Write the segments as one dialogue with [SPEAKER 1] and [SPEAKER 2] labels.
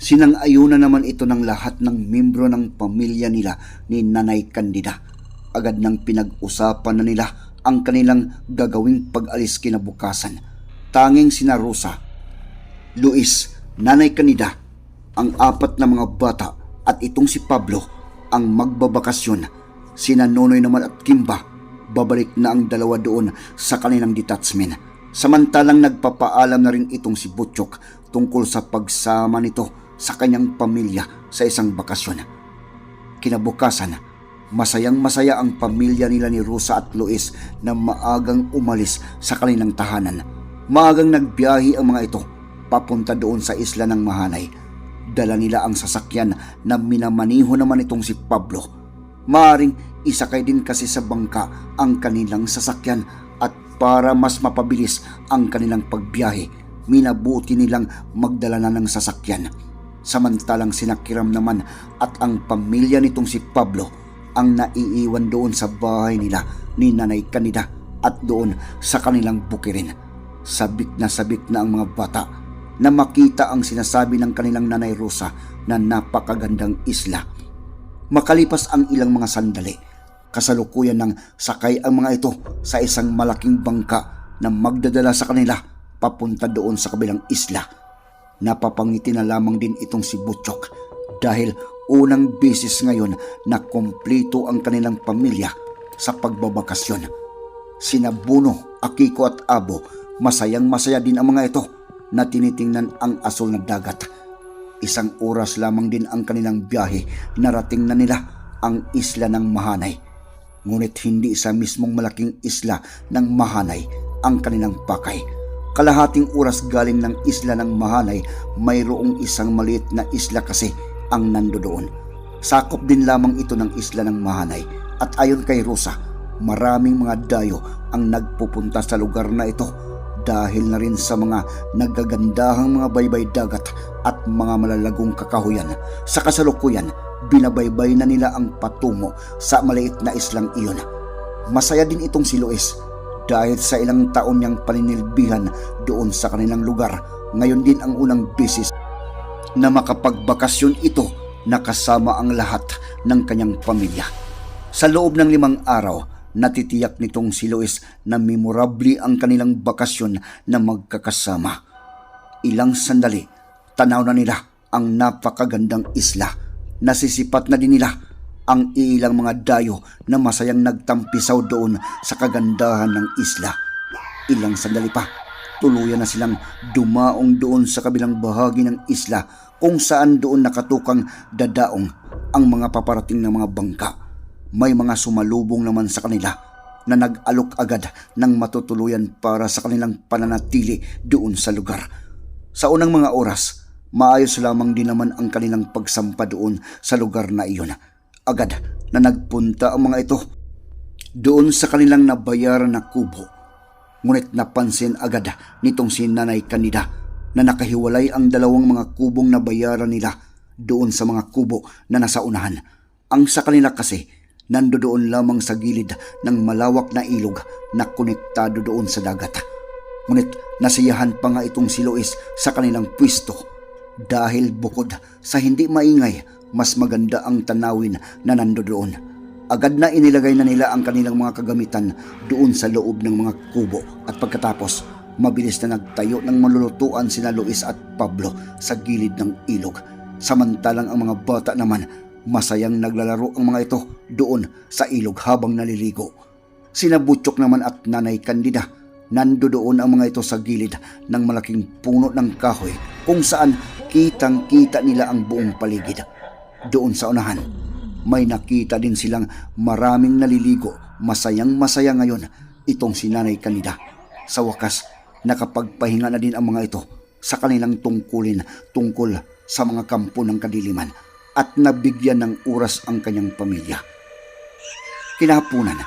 [SPEAKER 1] Sinang-ayuna naman ito ng lahat ng membro ng pamilya nila ni Nanay Candida. Agad nang pinag-usapan na nila ang kanilang gagawing pag-alis kinabukasan. Tanging sina Rosa, Luis, Nanay Candida, ang apat na mga bata at itong si Pablo ang magbabakasyon. Sina Nonoy naman at Kimba, babalik na ang dalawa doon sa kanilang detachment. Samantalang nagpapaalam na rin itong si Butchok tungkol sa pagsama nito sa kanyang pamilya sa isang bakasyon. Kinabukasan, masayang masaya ang pamilya nila ni Rosa at Luis na maagang umalis sa kanilang tahanan. Maagang nagbiyahe ang mga ito papunta doon sa isla ng Mahanay. Dala nila ang sasakyan na minamaniho naman itong si Pablo. Maaring isakay din kasi sa bangka ang kanilang sasakyan at para mas mapabilis ang kanilang pagbiyahe, minabuti nilang magdala na ng sasakyan. Samantalang sinakiram naman at ang pamilya nitong si Pablo ang naiiwan doon sa bahay nila ni Nanay Kanida at doon sa kanilang bukirin. Sabik na sabik na ang mga bata na makita ang sinasabi ng kanilang Nanay Rosa na napakagandang isla. Makalipas ang ilang mga sandali, kasalukuyan ng sakay ang mga ito sa isang malaking bangka na magdadala sa kanila papunta doon sa kabilang isla. Napapangiti na lamang din itong si Butchok dahil unang beses ngayon na kompleto ang kanilang pamilya sa pagbabakasyon. Sina Buno, Akiko at Abo, masayang masaya din ang mga ito na tinitingnan ang asol na dagat. Isang oras lamang din ang kanilang biyahe, narating na nila ang isla ng Mahanay. Ngunit hindi sa mismong malaking isla ng Mahanay ang kanilang pakay. Kalahating oras galing ng isla ng Mahanay, mayroong isang maliit na isla kasi ang nando doon. Sakop din lamang ito ng isla ng Mahanay at ayon kay Rosa, maraming mga dayo ang nagpupunta sa lugar na ito dahil na rin sa mga nagagandahang mga baybay dagat at mga malalagong kakahuyan. Sa kasalukuyan, binabaybay na nila ang patungo sa maliit na islang iyon. Masaya din itong si Luis dahil sa ilang taon niyang paninilbihan doon sa kanilang lugar. Ngayon din ang unang bisis na makapagbakasyon ito na kasama ang lahat ng kanyang pamilya. Sa loob ng limang araw, natitiyak nitong si Luis na memorable ang kanilang bakasyon na magkakasama. Ilang sandali, tanaw na nila ang napakagandang isla. Nasisipat na din nila ang ilang mga dayo na masayang nagtampisaw doon sa kagandahan ng isla. Ilang sandali pa, tuluyan na silang dumaong doon sa kabilang bahagi ng isla kung saan doon nakatukang dadaong ang mga paparating na mga bangka. May mga sumalubong naman sa kanila na nag-alok agad ng matutuluyan para sa kanilang pananatili doon sa lugar. Sa unang mga oras, maayos lamang din naman ang kanilang pagsampa doon sa lugar na iyon. Agad na nagpunta ang mga ito doon sa kanilang nabayaran na kubo. Ngunit napansin agad nitong si Nanay Kanida na nakahiwalay ang dalawang mga kubong nabayaran nila doon sa mga kubo na nasa unahan. Ang sa kanila kasi, nandoon lamang sa gilid ng malawak na ilog na konektado doon sa dagat. Ngunit nasiyahan pa nga itong si Lois sa kanilang pwesto dahil bukod sa hindi maingay, mas maganda ang tanawin na nando doon. Agad na inilagay na nila ang kanilang mga kagamitan doon sa loob ng mga kubo at pagkatapos mabilis na nagtayo ng malulutuan sina Luis at Pablo sa gilid ng ilog. Samantalang ang mga bata naman Masayang naglalaro ang mga ito doon sa ilog habang naliligo. Sina Butchok naman at Nanay Candida nando doon ang mga ito sa gilid ng malaking puno ng kahoy kung saan kitang kita nila ang buong paligid. Doon sa unahan, may nakita din silang maraming naliligo, masayang masaya ngayon itong si Nanay Candida. Sa wakas, nakapagpahinga na din ang mga ito sa kanilang tungkulin tungkol sa mga kampo ng kadiliman at nabigyan ng oras ang kanyang pamilya. Kinahapunan,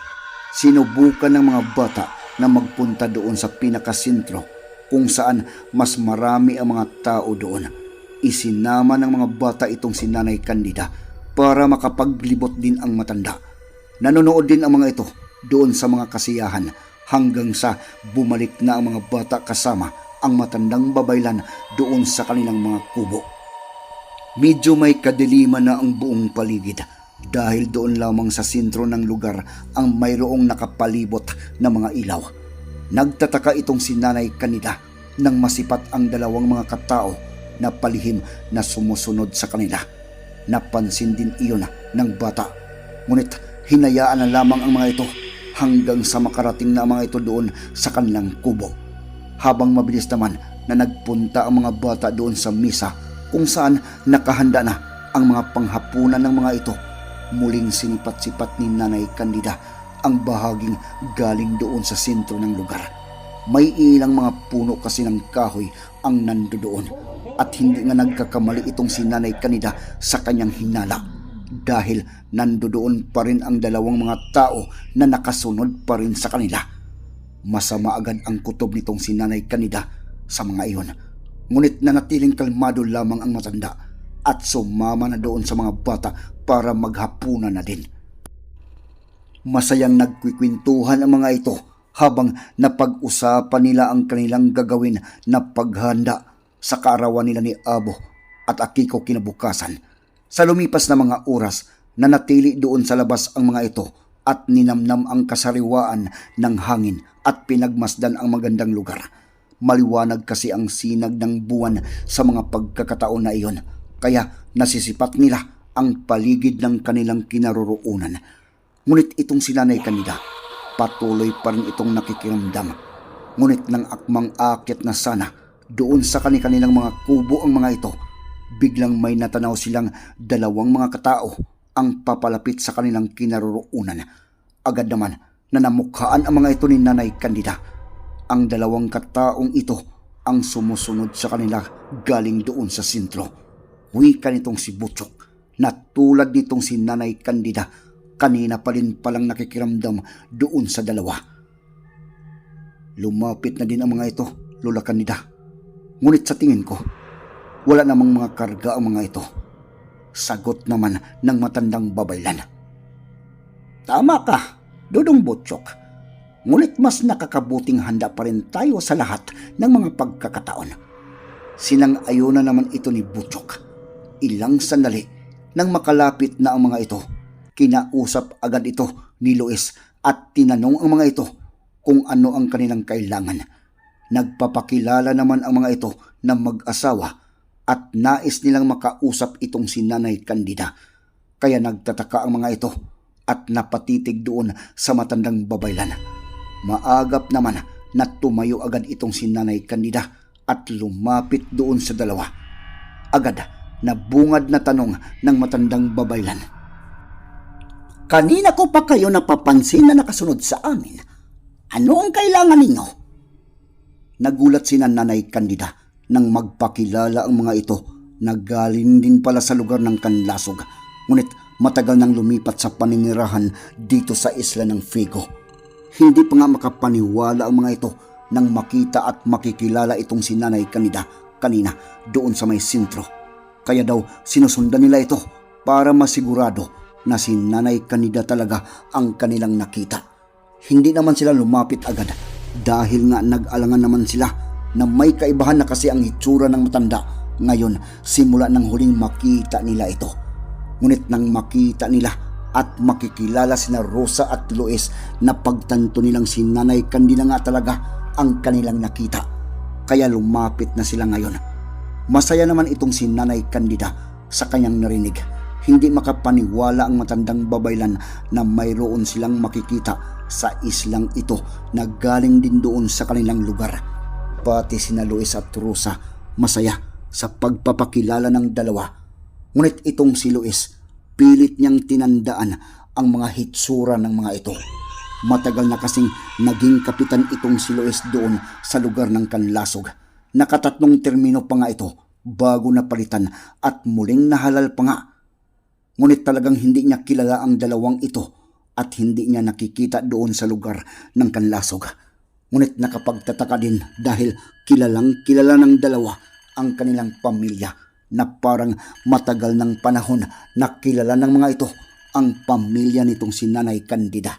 [SPEAKER 1] sinubukan ng mga bata na magpunta doon sa pinakasentro kung saan mas marami ang mga tao doon. Isinama ng mga bata itong si Nanay Candida para makapaglibot din ang matanda. Nanonood din ang mga ito doon sa mga kasiyahan hanggang sa bumalik na ang mga bata kasama ang matandang babaylan doon sa kanilang mga kubo. Medyo may kadiliman na ang buong paligid dahil doon lamang sa sentro ng lugar ang mayroong nakapalibot na mga ilaw. Nagtataka itong si Nanay nang masipat ang dalawang mga katao na palihim na sumusunod sa kanila. Napansin din iyon ng bata. Ngunit hinayaan na lamang ang mga ito hanggang sa makarating na ang mga ito doon sa kanilang kubo. Habang mabilis naman na nagpunta ang mga bata doon sa misa kung saan nakahanda na ang mga panghapunan ng mga ito. Muling sinipat-sipat ni Nanay Candida ang bahaging galing doon sa sentro ng lugar. May ilang mga puno kasi ng kahoy ang nandoon at hindi nga nagkakamali itong si Nanay Candida sa kanyang hinala dahil nandoon pa rin ang dalawang mga tao na nakasunod pa rin sa kanila. Masama agad ang kutob nitong si Nanay Candida sa mga iyon. Ngunit nanatiling kalmado lamang ang matanda at sumama na doon sa mga bata para maghapunan na din. Masayang nagkwikwentuhan ang mga ito habang napag-usapan nila ang kanilang gagawin na paghanda sa kaarawan nila ni Abo at Akiko kinabukasan. Sa lumipas na mga oras, nanatili doon sa labas ang mga ito at ninamnam ang kasariwaan ng hangin at pinagmasdan ang magandang lugar. Maliwanag kasi ang sinag ng buwan sa mga pagkakataon na iyon, kaya nasisipat nila ang paligid ng kanilang kinaroroonan. Ngunit itong si Nanay Kanida, patuloy pa rin itong nakikiramdam. Ngunit nang akmang akit na sana, doon sa kanilang mga kubo ang mga ito, biglang may natanaw silang dalawang mga katao ang papalapit sa kanilang kinaroroonan. Agad naman na namukhaan ang mga ito ni Nanay Candida. Ang dalawang kataong ito ang sumusunod sa kanila galing doon sa sentro. Wika nitong si Butchok na tulad nitong si Nanay Candida kanina pa rin palang nakikiramdam doon sa dalawa. Lumapit na din ang mga ito, Lola Candida. Ngunit sa tingin ko, wala namang mga karga ang mga ito. Sagot naman ng matandang babaylan. Tama ka, Dudong Butchok. Ngunit mas nakakabuting handa pa rin tayo sa lahat ng mga pagkakataon. Sinang-ayo na naman ito ni Butchok. Ilang sandali nang makalapit na ang mga ito, kinausap agad ito ni Luis at tinanong ang mga ito kung ano ang kanilang kailangan. Nagpapakilala naman ang mga ito na mag-asawa at nais nilang makausap itong si Nanay Candida. Kaya nagtataka ang mga ito at napatitig doon sa matandang babaylan. Maagap naman na tumayo agad itong si Nanay Candida at lumapit doon sa dalawa. Agad na bungad na tanong ng matandang babaylan. Kanina ko pa kayo napapansin na nakasunod sa amin. Ano ang kailangan ninyo? Nagulat si Nanay Candida nang magpakilala ang mga ito na galing din pala sa lugar ng Kanlasog. Ngunit matagal nang lumipat sa paninirahan dito sa isla ng Figo. Hindi pa nga makapaniwala ang mga ito nang makita at makikilala itong si Nanay Candida kanina doon sa may sintro. Kaya daw sinusundan nila ito para masigurado na si Nanay Candida talaga ang kanilang nakita. Hindi naman sila lumapit agad dahil nga nag-alangan naman sila na may kaibahan na kasi ang itsura ng matanda ngayon simula nang huling makita nila ito. Ngunit nang makita nila at makikilala sina Rosa at Luis na pagtanto nilang si Nanay Candida nga talaga ang kanilang nakita. Kaya lumapit na sila ngayon. Masaya naman itong si Nanay Candida sa kanyang narinig. hindi makapaniwala ang matandang babaylan na mayroon silang makikita sa islang ito na galing din doon sa kanilang lugar. Pati sina Luis at Rosa masaya sa pagpapakilala ng dalawa. Ngunit itong si Luis, pilit niyang tinandaan ang mga hitsura ng mga ito. Matagal na kasing naging kapitan itong si Luis doon sa lugar ng Kanlasog. Nakatatlong termino pa nga ito bago napalitan at muling nahalal pa nga. Ngunit talagang hindi niya kilala ang dalawang ito at hindi niya nakikita doon sa lugar ng Kanlasog. Ngunit nakapagtataka din dahil kilalang kilala ng dalawa ang kanilang pamilya na parang matagal ng panahon na kilala ng mga ito ang pamilya nitong si Nanay Candida.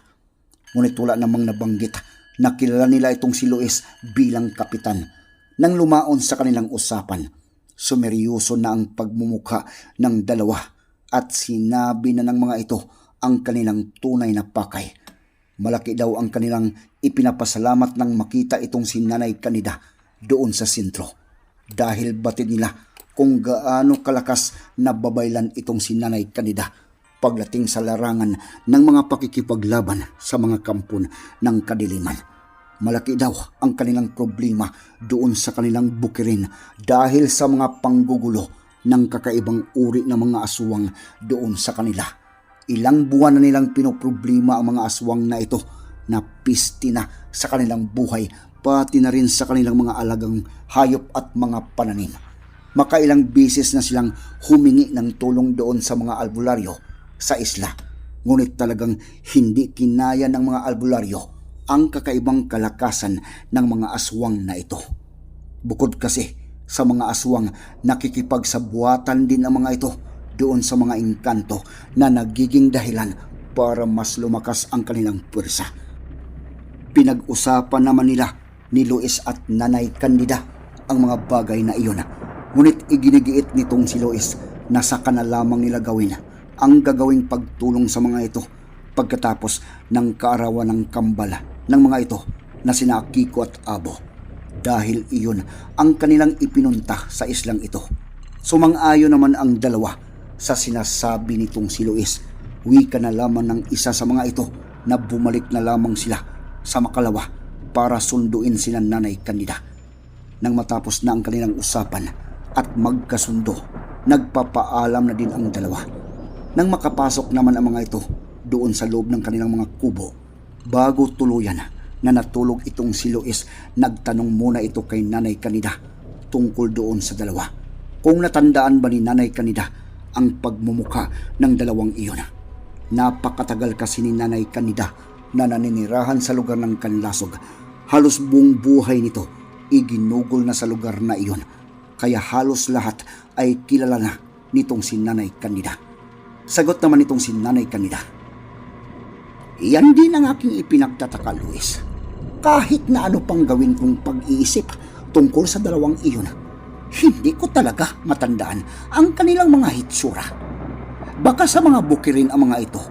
[SPEAKER 1] Ngunit wala namang nabanggit na kilala nila itong si Luis bilang kapitan. Nang lumaon sa kanilang usapan, sumeryoso na ang pagmumukha ng dalawa at sinabi na ng mga ito ang kanilang tunay na pakay. Malaki daw ang kanilang ipinapasalamat nang makita itong si Nanay Kanida doon sa sentro. Dahil batid nila kung gaano kalakas na babaylan itong si Nanay Kanida pagdating sa larangan ng mga pakikipaglaban sa mga kampon ng kadiliman. Malaki daw ang kanilang problema doon sa kanilang bukirin dahil sa mga panggugulo ng kakaibang uri ng mga aswang doon sa kanila. Ilang buwan na nilang pinoproblema ang mga aswang na ito na pisti na sa kanilang buhay pati na rin sa kanilang mga alagang hayop at mga pananim. Makailang bisis na silang humingi ng tulong doon sa mga albularyo sa isla. Ngunit talagang hindi kinaya ng mga albularyo ang kakaibang kalakasan ng mga aswang na ito. Bukod kasi sa mga aswang, nakikipagsabuatan din ang mga ito doon sa mga engkanto na nagiging dahilan para mas lumakas ang kanilang pwersa. Pinag-usapan naman nila ni Luis at Nanay Candida ang mga bagay na iyon. Ngunit iginigiit nitong si Luis na saka na lamang nila gawin ang gagawing pagtulong sa mga ito pagkatapos ng kaarawan ng kambal ng mga ito na sina Kiko at Abo. Dahil iyon ang kanilang ipinunta sa islang ito. Sumang-ayo naman ang dalawa sa sinasabi nitong si Luis. Wika na lamang ng isa sa mga ito na bumalik na lamang sila sa Makalawa para sunduin sila Nanay Candida. Nang matapos na ang kanilang usapan at magkasundo, nagpapaalam na din ang dalawa. Nang makapasok naman ang mga ito doon sa loob ng kanilang mga kubo, bago tuluyan na natulog itong si Luis, nagtanong muna ito kay Nanay Candida tungkol doon sa dalawa. Kung natandaan ba ni Nanay Candida ang pagmumuka ng dalawang iyon. Napakatagal kasi ni Nanay Candida na naninirahan sa lugar ng Kanlasog. Halos buong buhay nito iginugol na sa lugar na iyon. Kaya halos lahat ay kilala na nitong si Nanay Candida. Sagot naman nitong si Nanay Candida. Iyan din ang aking ipinagtataka, Luis. Kahit na ano pang gawin kong pag-iisip tungkol sa dalawang iyon, hindi ko talaga matandaan ang kanilang mga hitsura. Baka sa mga bukirin ang mga ito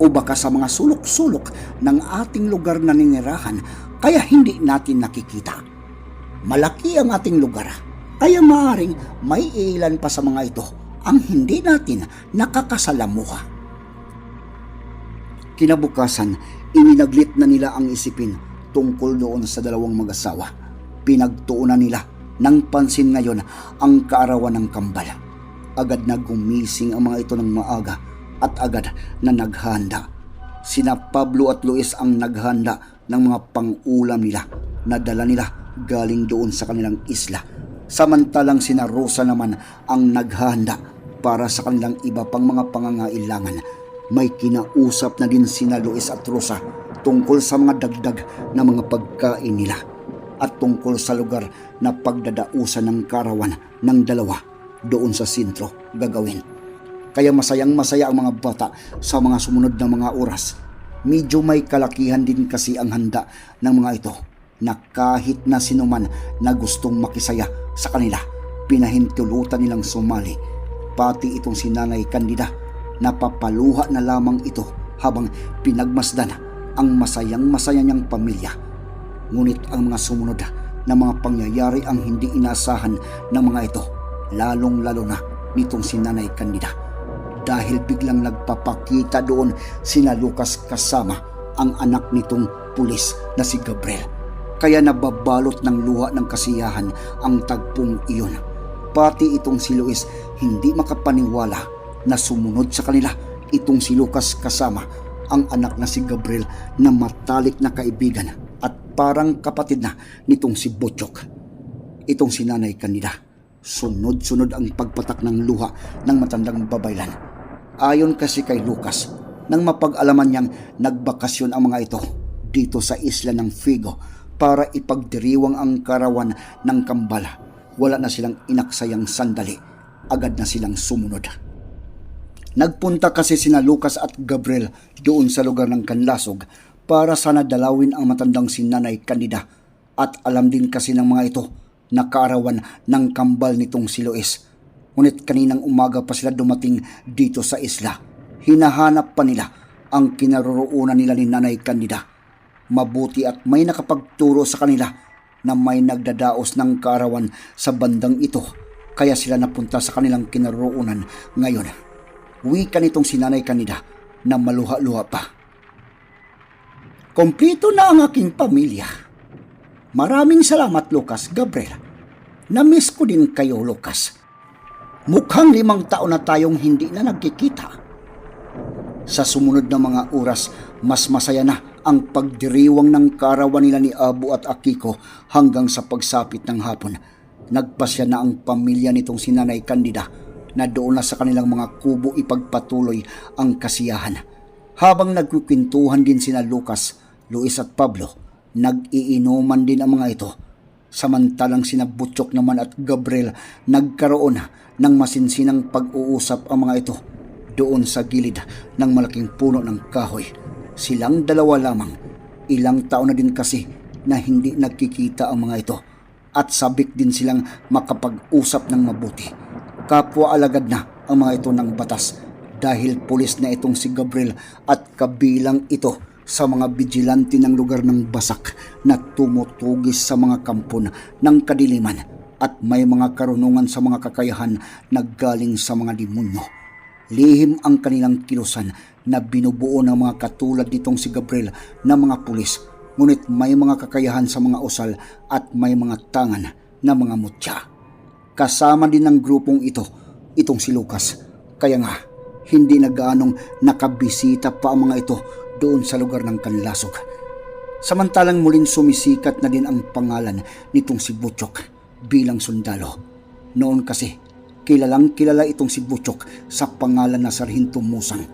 [SPEAKER 1] o baka sa mga sulok-sulok ng ating lugar na ninirahan kaya hindi natin nakikita. Malaki ang ating lugar kaya maaring may ilan pa sa mga ito ang hindi natin nakakasalamuha. Kinabukasan, ininaglit na nila ang isipin tungkol doon sa dalawang mag-asawa. Pinagtuunan nila ng pansin ngayon ang kaarawan ng kambal. Agad na gumising ang mga ito ng maaga at agad na naghanda. Sina Pablo at Luis ang naghanda ng mga pang-ulam nila na dala nila galing doon sa kanilang isla. Samantalang sina Rosa naman ang naghanda para sa kanilang iba pang mga pangangailangan may kinausap na din sina Luis at Rosa tungkol sa mga dagdag na mga pagkain nila at tungkol sa lugar na pagdadausan ng karawan ng dalawa doon sa sentro gagawin. Kaya masayang masaya ang mga bata sa mga sumunod na mga oras. Medyo may kalakihan din kasi ang handa ng mga ito na kahit na sinuman na gustong makisaya sa kanila, pinahintulutan nilang sumali. Pati itong si Nanay Candida napapaluha na lamang ito habang pinagmasdan ang masayang masaya niyang pamilya. Ngunit ang mga sumunod na mga pangyayari ang hindi inaasahan ng mga ito, lalong lalo na nitong si Nanay Candida. dahil biglang nagpapakita doon sina Lucas kasama ang anak nitong pulis na si Gabriel. Kaya nababalot ng luha ng kasiyahan ang tagpong iyon. Pati itong si Luis hindi makapaniwala na sumunod sa kanila itong si Lucas kasama ang anak na si Gabriel na matalik na kaibigan parang kapatid na nitong si Butchok. Itong si Nanay Candida. Sunod-sunod ang pagpatak ng luha ng matandang babaylan. Ayon kasi kay Lucas, nang mapag-alaman niyang nagbakasyon ang mga ito dito sa isla ng Figo para ipagdiriwang ang karawan ng Kambala, wala na silang inaksayang sandali. Agad na silang sumunod. Nagpunta kasi sina Lucas at Gabriel doon sa lugar ng Kanlasog para sana dalawin ang matandang si Nanay Candida at alam din kasi ng mga ito na kaarawan ng kambal nitong si Lois. Ngunit kaninang umaga pa sila dumating dito sa isla. Hinahanap pa nila ang kinaroroonan nila ni Nanay Candida. Mabuti at may nakapagturo sa kanila na may nagdadaos ng kaarawan sa bandang ito kaya sila napunta sa kanilang kinaroroonan ngayon wika nitong sinanay kanida na maluha-luha pa. Kompleto na ang aking pamilya. Maraming salamat, Lucas, Gabriel. Namiss ko din kayo, Lucas. Mukhang limang taon na tayong hindi na nagkikita. Sa sumunod na mga oras, mas masaya na ang pagdiriwang ng karawan nila ni Abu at Akiko hanggang sa pagsapit ng hapon. Nagpasya na ang pamilya nitong sinanay Candida na doon na sa kanilang mga kubo ipagpatuloy ang kasiyahan. Habang nagkukwentuhan din sina Lucas, Luis at Pablo, nag-iinuman din ang mga ito. Samantalang sina Butchok naman at Gabriel nagkaroon ng masinsinang pag-uusap ang mga ito doon sa gilid ng malaking puno ng kahoy. Silang dalawa lamang. Ilang taon na din kasi na hindi nagkikita ang mga ito at sabik din silang makapag-usap ng mabuti kapwa alagad na ang mga ito ng batas dahil pulis na itong si Gabriel at kabilang ito sa mga vigilante ng lugar ng basak na tumutugis sa mga kampon ng kadiliman at may mga karunungan sa mga kakayahan na galing sa mga demonyo. Lihim ang kanilang kilusan na binubuo ng mga katulad nitong si Gabriel na mga pulis ngunit may mga kakayahan sa mga usal at may mga tangan na mga mutya. Kasama din ng grupong ito, itong si Lucas. Kaya nga, hindi na gaanong nakabisita pa ang mga ito doon sa lugar ng Kanlasog. Samantalang muling sumisikat na din ang pangalan nitong si Butchok bilang sundalo. Noon kasi, kilalang kilala itong si Butchok sa pangalan na Sarhinto Musang.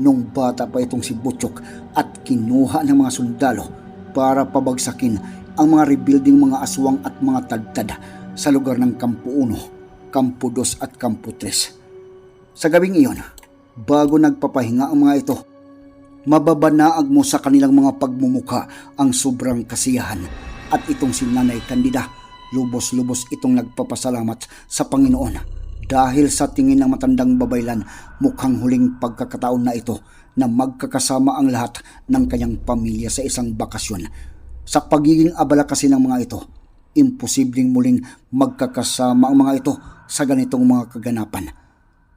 [SPEAKER 1] Nung bata pa itong si Butchok at kinuha ng mga sundalo para pabagsakin ang mga rebuilding mga aswang at mga tagtad sa lugar ng Kampo 1, Kampo 2 at Kampo 3. Sa gabing iyon, bago nagpapahinga ang mga ito, mababanaag mo sa kanilang mga pagmumuka ang sobrang kasiyahan at itong si Nanay Candida, lubos-lubos itong nagpapasalamat sa Panginoon dahil sa tingin ng matandang babaylan mukhang huling pagkakataon na ito na magkakasama ang lahat ng kanyang pamilya sa isang bakasyon. Sa pagiging abala kasi ng mga ito, imposibleng muling magkakasama ang mga ito sa ganitong mga kaganapan.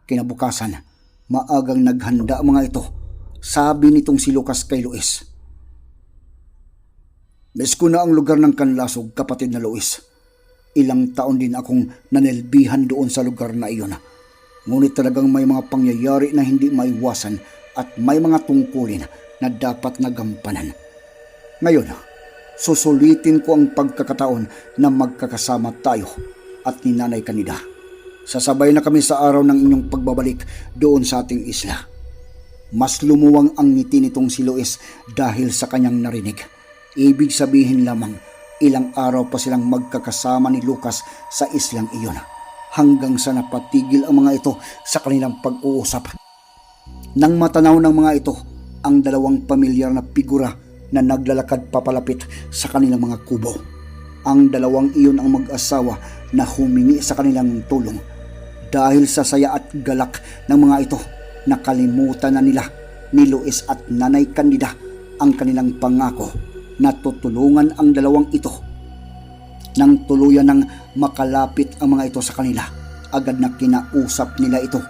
[SPEAKER 1] Kinabukasan, maagang naghanda mga ito. Sabi nitong si Lucas kay Luis. Miss ko na ang lugar ng kanlasog, kapatid na Luis. Ilang taon din akong nanelbihan doon sa lugar na iyon. Ngunit talagang may mga pangyayari na hindi maiwasan at may mga tungkulin na dapat nagampanan. Ngayon, susulitin ko ang pagkakataon na magkakasama tayo at ni Nanay Kanida. Sasabay na kami sa araw ng inyong pagbabalik doon sa ating isla. Mas lumuwang ang ngiti nitong si Luis dahil sa kanyang narinig. Ibig sabihin lamang, ilang araw pa silang magkakasama ni Lucas sa islang iyon hanggang sa napatigil ang mga ito sa kanilang pag-uusap. Nang matanaw ng mga ito ang dalawang pamilyar na figura na naglalakad papalapit sa kanilang mga kubo. Ang dalawang iyon ang mag-asawa na humingi sa kanilang tulong. Dahil sa saya at galak ng mga ito, nakalimutan na nila ni Luis at Nanay Candida ang kanilang pangako na tutulungan ang dalawang ito. Nang tuluyan ng makalapit ang mga ito sa kanila, agad na kinausap nila ito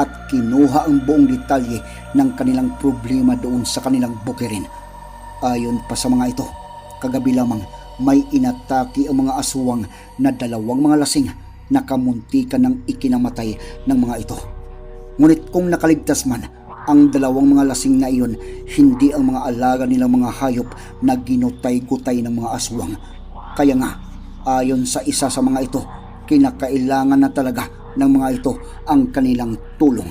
[SPEAKER 1] at kinuha ang buong detalye ng kanilang problema doon sa kanilang bukirin. Ayon pa sa mga ito, kagabi lamang may inatake ang mga aswang na dalawang mga lasing na kamuntikan ng ikinamatay ng mga ito. Ngunit kung nakaligtas man, ang dalawang mga lasing na iyon, hindi ang mga alaga nilang mga hayop na ginutay-gutay ng mga aswang. Kaya nga, ayon sa isa sa mga ito, kinakailangan na talaga ng mga ito ang kanilang tulong.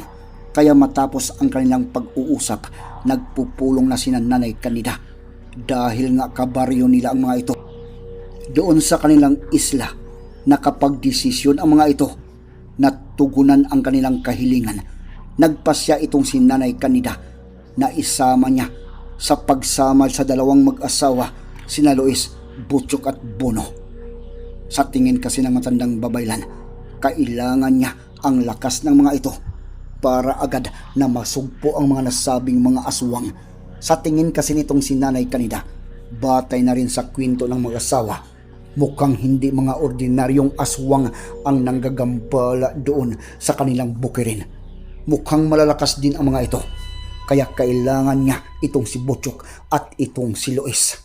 [SPEAKER 1] Kaya matapos ang kanilang pag-uusap, nagpupulong na sina Nanay Kanida dahil nga kabaryo nila ang mga ito. Doon sa kanilang isla, nakapagdesisyon ang mga ito na tugunan ang kanilang kahilingan. Nagpasya itong si Nanay Kanida na isama niya sa pagsama sa dalawang mag-asawa, sina Luis, Butchok at Bono. Sa tingin kasi ng matandang babaylan, kailangan niya ang lakas ng mga ito para agad na masugpo ang mga nasabing mga aswang. Sa tingin kasi nitong si Nanay Kanida, batay na rin sa kwento ng mag-asawa, mukhang hindi mga ordinaryong aswang ang nanggagambala doon sa kanilang bukirin. Mukhang malalakas din ang mga ito. Kaya kailangan niya itong si Butchok at itong si Luis.